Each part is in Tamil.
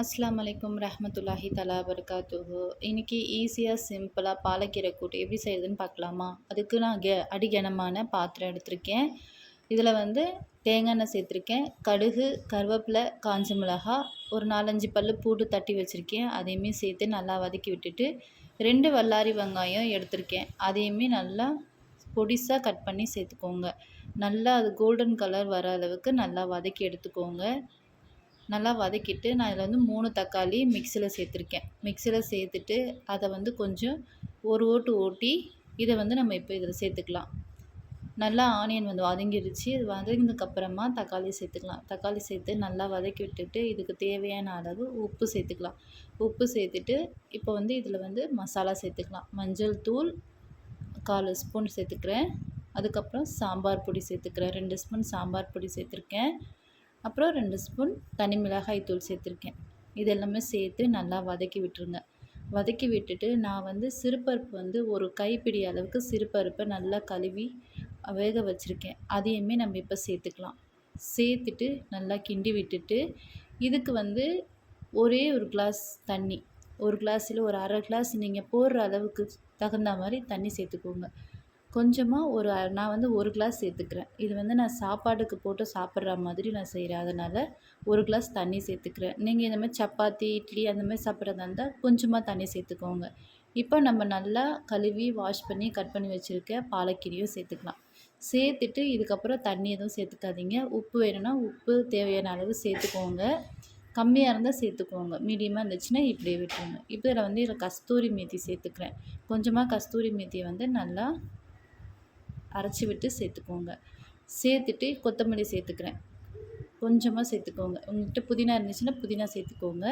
அஸ்லாம் வலைக்கம் ரஹமத்துல்லாஹி தலா வர்காத்துஹு இன்றைக்கி ஈஸியாக சிம்பிளாக பாலக்கீரை கூட்டு எப்படி செய்யுதுன்னு பார்க்கலாமா? அதுக்கு நான் கெ அடிகனமான பாத்திரம் எடுத்திருக்கேன். இதில் வந்து தேங்காய் எண்ணெய் சேர்த்துருக்கேன். கடுகு கருவேப்பிலை காஞ்ச மிளகா ஒரு நாலஞ்சு பல் பூண்டு தட்டி வச்சுருக்கேன். அதையுமே சேர்த்து நல்லா வதக்கி விட்டுட்டு ரெண்டு வல்லாரி வெங்காயம் எடுத்திருக்கேன். அதையுமே நல்லா பொடிசாக கட் பண்ணி சேர்த்துக்கோங்க. நல்லா அது கோல்டன் கலர் வர அளவுக்கு நல்லா வதக்கி எடுத்துக்கோங்க. நல்லா வதக்கிட்டு நான் இதில் வந்து மூணு தக்காளி மிக்சியில் சேர்த்துருக்கேன். மிக்சியில் சேர்த்துட்டு அதை வந்து கொஞ்சம் ஒரு ஓட்டு ஓட்டி இதை வந்து நம்ம இப்போ இதில் சேர்த்துக்கலாம். நல்லா ஆனியன் வந்து வதங்கிடுச்சு இது வதங்கினதுக்கப்புறமா தக்காளி சேர்த்துக்கலாம். தக்காளி சேர்த்து நல்லா வதக்கி விட்டுட்டு இதுக்கு தேவையான அளவு உப்பு சேர்த்துக்கலாம். உப்பு சேர்த்துட்டு இப்போ வந்து இதில் வந்து மசாலா சேர்த்துக்கலாம். மஞ்சள் தூள் கால் ஸ்பூன் சேர்த்துக்கிறேன். அதுக்கப்புறம் சாம்பார் பொடி சேர்த்துக்கிறேன். ரெண்டு ஸ்பூன் சாம்பார் பொடி சேர்த்துருக்கேன். அப்புறம் ரெண்டு ஸ்பூன் தனி மிளகாய் தூள் சேர்த்துருக்கேன். இது எல்லாமே சேர்த்து நல்லா வதக்கி விட்டுருங்க. வதக்கி விட்டுட்டு நான் வந்து சிறுபருப்பு வந்து ஒரு கைப்பிடி அளவுக்கு சிறுபருப்பை நல்லா கழுவி வேக வச்சுருக்கேன். அதையுமே நம்ம இப்போ சேர்த்துக்கலாம். சேர்த்துட்டு நல்லா கிண்டி விட்டுட்டு இதுக்கு வந்து ஒரே ஒரு கிளாஸ் தண்ணி. ஒரு கிளாஸில் ஒரு அரை கிளாஸ் நீங்கள் போடுற அளவுக்கு தகுந்த மாதிரி தண்ணி சேர்த்துக்கோங்க. கொஞ்சமாக ஒரு நான் வந்து ஒரு கிளாஸ் சேர்த்துக்கிறேன். இது வந்து நான் சாப்பாடுக்கு போட்டு சாப்பிட்ற மாதிரி நான் செய்கிறேன் அதனால் ஒரு கிளாஸ் தண்ணி சேர்த்துக்கிறேன். நீங்கள் இந்த மாதிரி சப்பாத்தி இட்லி அந்த மாதிரி சாப்பிட்றதா இருந்தால் கொஞ்சமாக தண்ணி சேர்த்துக்கோங்க. இப்போ நம்ம நல்லா கழுவி வாஷ் பண்ணி கட் பண்ணி வச்சுருக்க பாலக்கீரையும் சேர்த்துக்கலாம். சேர்த்துட்டு இதுக்கப்புறம் தண்ணி எதுவும் சேர்த்துக்காதீங்க. உப்பு வேணும்னா உப்பு தேவையான அளவு சேர்த்துக்கோங்க. கம்மியாக இருந்தால் சேர்த்துக்கோங்க. மீடியமாக இருந்துச்சுன்னா இப்படியே விட்டுருங்க. இப்போ இதில் வந்து இதில் கஸ்தூரி மேத்தி சேர்த்துக்கிறேன். கொஞ்சமாக கஸ்தூரி மேத்தியை வந்து நல்லா அரைச்சி விட்டு சேர்த்துக்கோங்க. சேர்த்துட்டு கொத்தமல்லி சேர்த்துக்கிறேன். கொஞ்சமாக சேர்த்துக்கோங்க. உங்கள்கிட்ட புதினா இருந்துச்சுன்னா புதினா சேர்த்துக்கோங்க.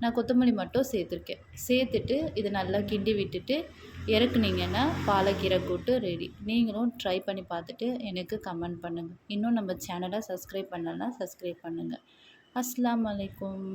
நான் கொத்தமல்லி மட்டும் சேர்த்துருக்கேன். சேர்த்துட்டு இதை நல்லா கிண்டி விட்டுட்டு இறக்குனீங்கன்னா பாலக்கீரை கூட்டு ரெடி நீங்களும் ட்ரை பண்ணி பார்த்துட்டு எனக்கு கமெண்ட் பண்ணுங்கள் இன்னும் நம்ம சேனலை சப்ஸ்கிரைப் பண்ணலன்னா சப்ஸ்கிரைப் பண்ணுங்கள் அஸ்லாம் வலைக்கம்